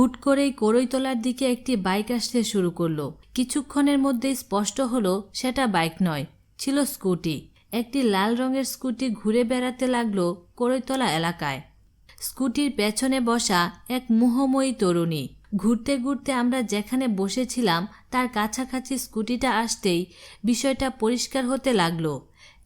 হুট করেই করইতলার দিকে একটি বাইক আসতে শুরু করল। কিছুক্ষণের মধ্যেই স্পষ্ট হলো, সেটা বাইক নয়, ছিল স্কুটি। একটি লাল রঙের স্কুটি ঘুরে বেড়াতে লাগল করইতলা এলাকায়। স্কুটির পেছনে বসা এক মুহময়ী তরুণী। ঘুরতে ঘুরতে আমরা যেখানে বসেছিলাম, তার কাছাকাছি স্কুটিটা আসতেই বিষয়টা পরিষ্কার হতে লাগল।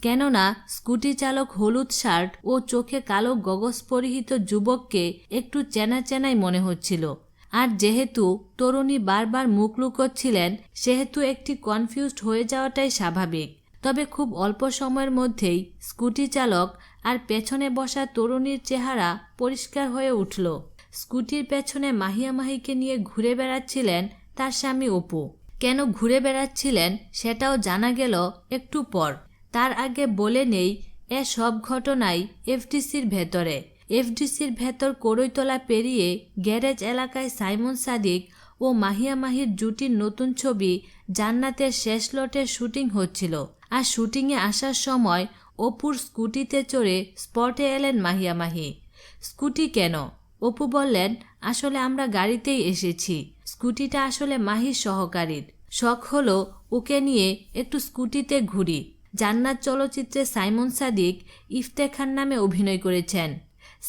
কেননা, স্কুটি চালক হলুদ শার্ট ও চোখে কালো গগস পরিহিত যুবককে একটু চেনা চেনাই মনে হচ্ছিল। আর যেহেতু তরুণী বারবার মুখ লুকোচ্ছিলেন, সেহেতু একটি কনফিউজড হয়ে যাওয়াটাই স্বাভাবিক। তবে খুব অল্প সময়ের মধ্যেই স্কুটি চালক আর পেছনে বসা তরুণীর চেহারা পরিষ্কার হয়ে উঠল। স্কুটির পেছনে মাহিয়া মাহিকে নিয়ে ঘুরে বেড়াচ্ছিলেন তার স্বামী অপু। কেন ঘুরে বেড়াচ্ছিলেন সেটাও জানা গেল একটু পর। তার আগে বলে নেই, এ সব ঘটনাই এফটিসির ভেতরে। এফডিসির ভেতর করইতলা পেরিয়ে গ্যারেজ এলাকায় সাইমন সাদিক ও মাহিয়া মাহির জুটির নতুন ছবি জান্নাতের শেষ লটের শুটিং হচ্ছিল। আর শুটিংয়ে আসার সময় অপুর স্কুটিতে চড়ে স্পটে এলেন মাহিয়া মাহি। স্কুটি কেন? অপু বললেন, আসলে আমরা গাড়িতেই এসেছি। স্কুটিটা আসলে মাহির সহকারীর। শখ হলো ওকে নিয়ে একটু স্কুটিতে ঘুরি। জান্নাত চলচ্চিত্রে সাইমন সাদিক ইফতেখার নামে অভিনয় করেছেন।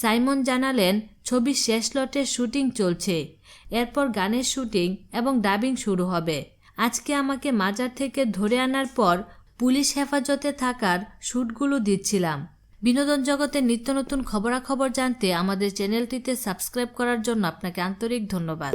সাইমন জানালেন ছবির শেষ লটের শুটিং চলছে। এরপর গানের শুটিং এবং ডাবিং শুরু হবে। আজকে আমাকে মাজার থেকে ধরে আনার পর পুলিশ হেফাজতে থাকার শ্যুটগুলো দিচ্ছিলাম। বিনোদন জগতের নিত্য নতুন খবরাখবর জানতে আমাদের চ্যানেলটিতে সাবস্ক্রাইব করার জন্য আপনাকে আন্তরিক ধন্যবাদ।